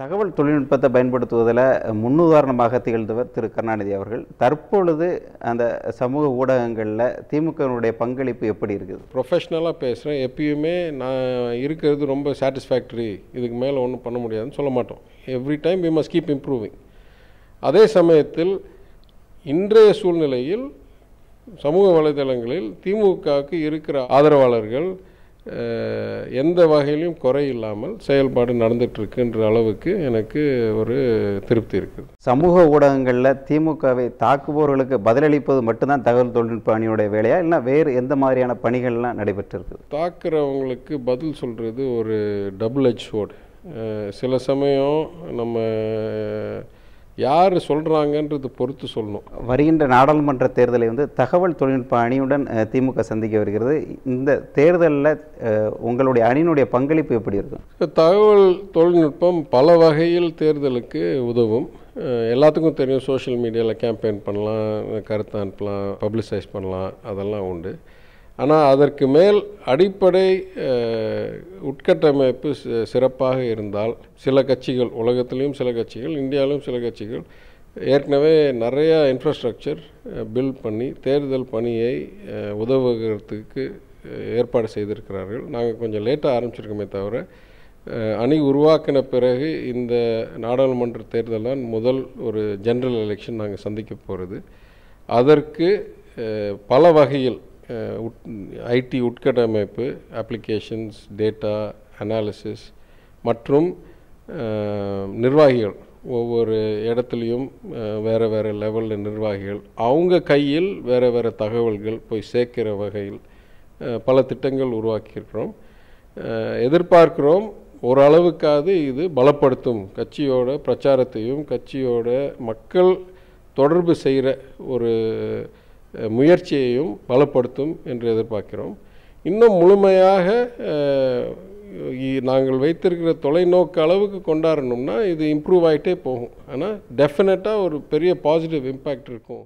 தகவல் தொழில்நுட்பத்தை பயன்படுத்துவதில் முன்னுதாரணமாக திகழ்ந்தவர் திரு. கருணாநிதி அவர்கள். தற்பொழுது அந்த சமூக ஊடகங்களில் திமுகவினுடைய பங்களிப்பு எப்படி இருக்குது? ப்ரொஃபஷ்னலாக பேசுகிறேன் எப்பயுமே நான் இருக்கிறது ரொம்ப சாட்டிஸ்ஃபேக்டரி இதுக்கு மேலே ஒன்றும் பண்ண முடியாதுன்னு சொல்ல மாட்டோம். Every time we must keep improving அதே சமயத்தில் இன்றைய சூழ்நிலையில் சமூக வலைதளங்களில் திமுகவுக்கு இருக்கிற ஆதரவாளர்கள் எந்த வகையிலும் குறை இல்லாமல் செயல்பாடு நடந்துட்டு இருக்குன்ற அளவுக்கு எனக்கு ஒரு திருப்தி இருக்குது. சமூக ஊடகங்களில் திமுகவை தாக்குபவர்களுக்கு பதிலளிப்பது மட்டும்தான் தகவல் தொழில்நுட்ப அணியுடைய வேலையா? இல்லை வேறு எந்த மாதிரியான பணிகள்லாம் நடைபெற்றிருக்குது தாக்குறவங்களுக்கு பதில் சொல்கிறது ஒரு டபுள் எஜ் ஷோட் சில சமயம் நம்ம யார் சொல்கிறாங்கன்றது பொறுத்து சொல்லணும். வருகின்ற நாடாளுமன்ற தேர்தலை வந்து தகவல் தொழில்நுட்ப அணியுடன் திமுக சந்திக்க வருகிறது. இந்த தேர்தலில் உங்களுடைய அணியினுடைய பங்களிப்பு எப்படி இருக்கும்? தகவல் தொழில்நுட்பம் பல வகையில் தேர்தலுக்கு உதவும். எல்லாத்துக்கும் தெரியும் சோஷியல் மீடியாவில் கேம்பெயின் பண்ணலாம் கருத்து அனுப்பலாம் பப்ளிசைஸ் பண்ணலாம் அதெல்லாம் உண்டு. ஆனால் அதற்கு மேல் அடிப்படை உட்கட்டமைப்பு சிறப்பாக இருந்தால் சில கட்சிகள் உலகத்திலையும் சில கட்சிகள் இந்தியாவிலும் சில கட்சிகள் ஏற்கனவே நிறையா இன்ஃப்ராஸ்ட்ரக்சர் பில்ட் பண்ணி தேர்தல் பணியை உதவுகிறதுக்கு ஏற்பாடு செய்திருக்கிறார்கள். நாங்கள் கொஞ்சம் லேட்டாக ஆரம்பிச்சிருக்கோமே தவிர அணி உருவாக்கின பிறகு இந்த நாடாளுமன்ற தேர்தல் தான் முதல் ஒரு ஜென்ரல் எலெக்ஷன் நாங்கள் சந்திக்க போகிறது அதற்கு பல வகையில் ஐடி உட்கட்டமைப்பு அப்ளிகேஷன்ஸ் டேட்டா அனாலிசிஸ் மற்றும் நிர்வாகிகள். ஒவ்வொரு இடத்துலையும் வேறு வேறு லெவலில் நிர்வாகிகள். அவங்க கையில் வேறு வேறு தகவல்கள் போய் சேர்க்கிற வகையில் பல திட்டங்கள் உருவாக்கியிருக்கிறோம். எதிர்பார்க்கிறோம் ஓரளவுக்காவது இது பலப்படுத்தும். கட்சியோட பிரச்சாரத்தையும் கட்சியோட மக்கள் தொடர்பு செய்கிற ஒரு முயற்சியையும் பலப்படுத்தும் என்று எதிர்பார்க்கிறோம். இன்னும் முழுமையாக நாங்கள் வைத்திருக்கிற தொலைநோக்கு அளவுக்கு கொண்டாடணும்னா இது இம்ப்ரூவ் ஆகிட்டே போகும். ஆனால் டெஃபினட்டாக ஒரு பெரிய பாசிட்டிவ் இம்பேக்ட் இருக்கும்.